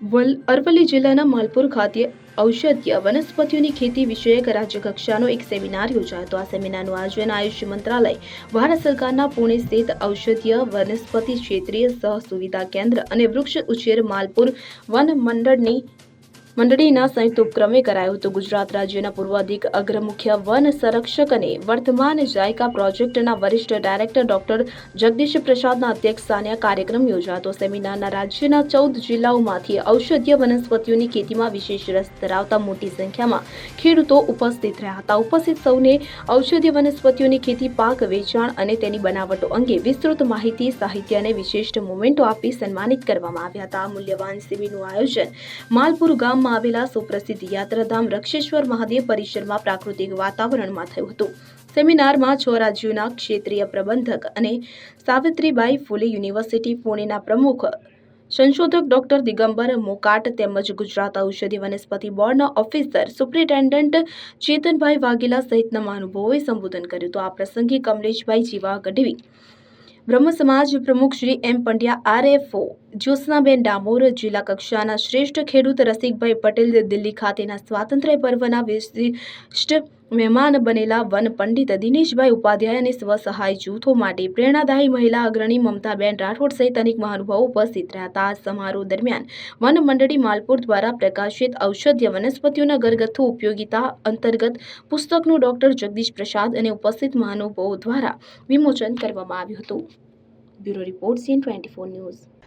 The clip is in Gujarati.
વલ- અરવલ્લી જિલ્લાના માલપુર ખાતે ઔષધીય વનસ્પતિઓની ખેતી વિષયક રાજ્યકક્ષાનો એક સેમિનાર યોજાયો હતો. આ સેમિનારનું આયોજન આયુષ મંત્રાલય ભારત સરકારના પુણે સ્થિત ઔષધીય વનસ્પતિ ક્ષેત્રીય સહ સુવિધા કેન્દ્ર અને વૃક્ષ ઉછેર માલપુર વન મંડળની મંડળીના સંયુક્ત ઉપક્રમે કરાયું હતું. ગુજરાત રાજ્યના પૂર્વ અધિક અગ્ર મુખ્ય વન સંરક્ષક અને વર્તમાન જાયકા પ્રોજેક્ટના વરિષ્ઠ ડાયરેક્ટર ડોક્ટર જગદીશ પ્રસાદના અધ્યક્ષસ્થાને કાર્યક્રમ યોજાતો. સેમિનારના રાજ્યના ચૌદ જિલ્લાઓમાંથી ઔષધીય વનસ્પતિઓની ખેતીમાં વિશેષ રસ ધરાવતા મોટી સંખ્યામાં ખેડૂતો ઉપસ્થિત રહ્યા હતા. ઉપસ્થિત સૌને ઔષધીય વનસ્પતિઓની ખેતી, પાક, વેચાણ અને તેની બનાવટો અંગે વિસ્તૃત માહિતી, સાહિત્ય અને વિશિષ્ટ મોમેન્ટો આપી સન્માનિત કરવામાં આવ્યા હતા. મૂલ્યવાન શિબિરનું આયોજન માલપુર ગામમાં આવેલા સુપ્રસિદ્ધ યાત્રાધામ રક્ષેશ્વર મહાદેવ પરિસરમાં પ્રાકૃતિક વાતાવરણમાં થયું હતું. સેમિનારમાં છ રાજ્યોના ક્ષેત્રીય પ્રબંધક અને સાવિત્રીબાઈ ફૂલે યુનિવર્સિટી પુણેના પ્રમુખ, સંશોધક ડોક્ટર દિગંબર મોકાટ તેમજ ગુજરાત ઔષધિ વનસ્પતિ બોર્ડના ઓફિસર સુપ્રિન્ટેન્ડન્ટ ચેતનભાઈ વાઘેલા સહિતના મહાનુભાવોએ સંબોધન કર્યું તો આ પ્રસંગે કમલેશભાઈ જીવા ગઢવી બ્રહ્મ સમાજ પ્રમુખ શ્રી એમ પંડ્યા આરએફઓ જ્યોત્સનાબેન ડામોર જિલ્લા કક્ષાના શ્રેષ્ઠ ખેડૂત રસિકભાઈ પટેલ દિલ્હી ખાતેના સ્વાતંત્ર્ય પર્વના વિશિષ્ટ મહેમાન બનેલા વન પંડિત દિનેશભાઈ ઉપાધ્યાય અને સ્વસહાય જૂથો માટે પ્રેરણાદાયી મહિલા અગ્રણી મમતાબેન રાઠોડ સહિત અનેક મહાનુભાવો ઉપસ્થિત રહ્યા હતા. સમારોહ દરમિયાન વન મંડળી માલપુર દ્વારા પ્રકાશિત ઔષધીય વનસ્પતિઓના ઘરગથ્થુ ઉપયોગિતા અંતર્ગત પુસ્તકનું ડોક્ટર જગદીશ પ્રસાદ અને ઉપસ્થિત મહાનુભાવો દ્વારા વિમોચન કરવામાં આવ્યું હતું. Bureau report CN twenty news.